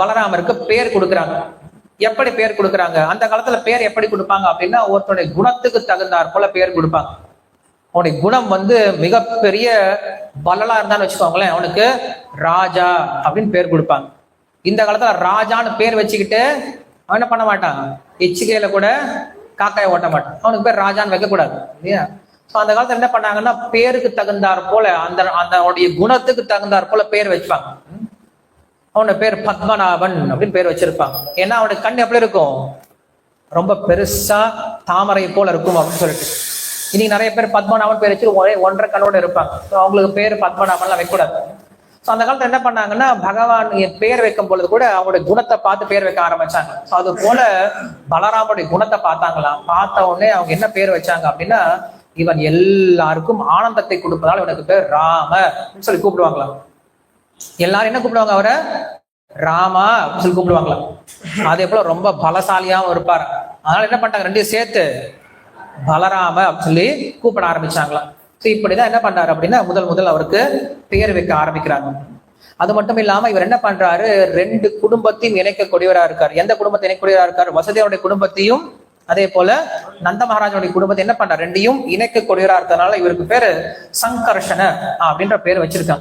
பலராமருக்கு பேர் கொடுக்குறாங்க. எப்படி பேர் கொடுக்குறாங்க? அந்த காலத்துல பேர் எப்படி கொடுப்பாங்க அப்படின்னா ஒருத்தருடைய குணத்துக்கு தகுந்தாற் போல பேர் கொடுப்பாங்க. அவனுடைய குணம் வந்து மிகப்பெரிய பலலா இருந்தான்னு வச்சுக்கோங்களேன். அவனுக்கு ராஜா அப்படின்னு பேர் கொடுப்பாங்க. இந்த காலத்துல ராஜான்னு பேர் வச்சுக்கிட்டு அவன் என்ன பண்ண மாட்டான்? எச்சிக்கையில கூட காக்காயை ஓட்ட மாட்டான். அவனுக்கு பேர் ராஜான்னு வைக்கக்கூடாது இல்லையா? ஸோ அந்த காலத்துல என்ன பண்ணாங்கன்னா பேருக்கு தகுந்தாற் போல அந்த அந்த அவனுடைய குணத்துக்கு தகுந்தாற் போல பேர் வச்சுப்பாங்க. அவனோட பேர் பத்மநாபன் அப்படின்னு பேர் வச்சிருப்பாங்க ஏன்னா அவனோட கண் எப்படி இருக்கும்? ரொம்ப பெருசா தாமரை போல இருக்கும் அப்படின்னு சொல்லிட்டு. இன்னைக்கு நிறைய பேர் பத்மநாபன் பேர் வச்சு ஒரே ஒன்றரை கண்ணோட இருப்பாங்க. ஸோ அவங்களுக்கு பேர் பத்மநாபன்லாம் வைக்கக்கூடாது. ஸோ அந்த காலத்தில் என்ன பண்ணாங்கன்னா பகவான் பேர் வைக்கும் பொழுது கூட அவங்களுடைய குணத்தை பார்த்து பேர் வைக்க ஆரம்பிச்சாங்க. ஸோ அது போல பலராமனுடைய குணத்தை பார்த்தாங்களாம் பார்த்த உடனே அவங்க என்ன பேர் வச்சாங்க அப்படின்னா இவன் எல்லாருக்கும் ஆனந்தத்தை கொடுப்பதால் இவனுக்கு பேர் ராம அப்படின்னு சொல்லி கூப்பிடுவாங்களாம். எல்லாரும் என்ன கூப்பிடுவாங்க அவரை? ராமா அப்படின்னு சொல்லி கூப்பிடுவாங்களாம். அதே போல ரொம்ப பலசாலியாவும் இருப்பார். அதனால என்ன பண்ணிட்டாங்க? ரெண்டையும் சேர்த்து பலராம அப்படின்னு சொல்லி கூப்பிட ஆரம்பிச்சாங்களாம். ஸோ இப்படிதான் என்ன பண்றாரு அப்படின்னா முதல் முதல் அவருக்கு பெயர் வைக்க ஆரம்பிக்கிறாங்க. அது மட்டும் இல்லாம இவர் என்ன பண்றாரு? ரெண்டு குடும்பத்தையும் இணைக்கக்கூடியவரா இருக்கார். எந்த குடும்பத்தை இணைக்கக்கூடியவரா இருக்காரு? வசதியோடைய குடும்பத்தையும் அதே போல நந்த மகாராஜனுடைய குடும்பத்தை என்ன பண்றாரு? ரெண்டையும் இணைக்கக்கூடியவரா இருக்கிறதுனால இவருக்கு பேரு சங்கர்ஷன அப்படின்ற பேர் வச்சிருக்காங்க.